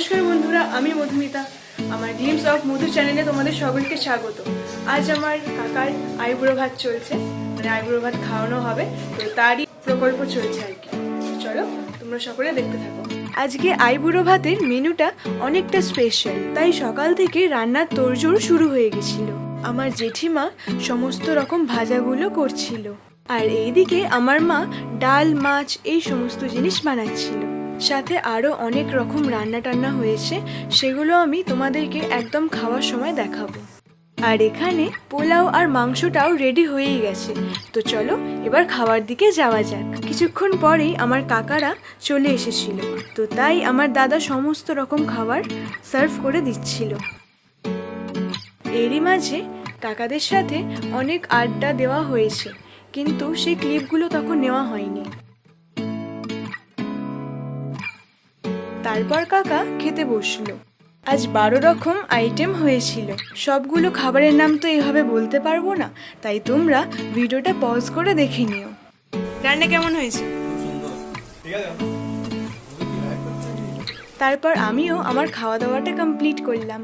নমস্কার বন্ধুরা, আমি মধুমিতা। আমার গ্লিমস অফ মধু চ্যানেলে তোমাদের সকলকে স্বাগত। আজ আমার কাকার আইবুড়ো ভাত চলছে মানে আইবুড়ো ভাত খাওয়ানো হবে, তো তারই প্রকল্প চলছে আর কি। চলো, তোমরা সকলে দেখতে থাকো। আজকে আইবুড়ো ভাতের মেনুটা অনেকটা স্পেশাল তাই সকাল থেকে রান্নার তোড়জোড় শুরু হয়ে গেছিল। আমার জেঠিমা সমস্ত রকম ভাজাগুলো করছিল। আর এইদিকে আমার মা ডাল, মাছ, এই সমস্ত জিনিস বানাচ্ছিল। সাথে আরও অনেক রকম রান্না টান্না হয়েছে, সেগুলো আমি তোমাদেরকে একদম খাওয়ার সময় দেখাবো। আর এখানে পোলাও আর মাংসটাও রেডি হয়েই গেছে। তো চলো, এবার খাওয়ার দিকে যাওয়া যাক। কিছুক্ষণ পরেই আমার কাকারা চলে এসেছিল। তো তাই আমার দাদা সমস্ত রকম খাবার সার্ভ করে দিচ্ছিল। এরই মাঝে কাকাদের সাথে অনেক আড্ডা দেওয়া হয়েছে, কিন্তু সেই ক্লিপগুলো তখন নেওয়া হয়নি। তারপর কাকা খেতে বসল। আজ বারো রকম আইটেম হয়েছিল। সবগুলো খাবারের নাম তো এভাবে বলতে পারব না, তাই তোমরা ভিডিওটা পজ করে দেখে নিও। রান্না কেমন হয়েছে? তারপর আমিও আমার খাওয়া দাওয়াটা কমপ্লিট করলাম।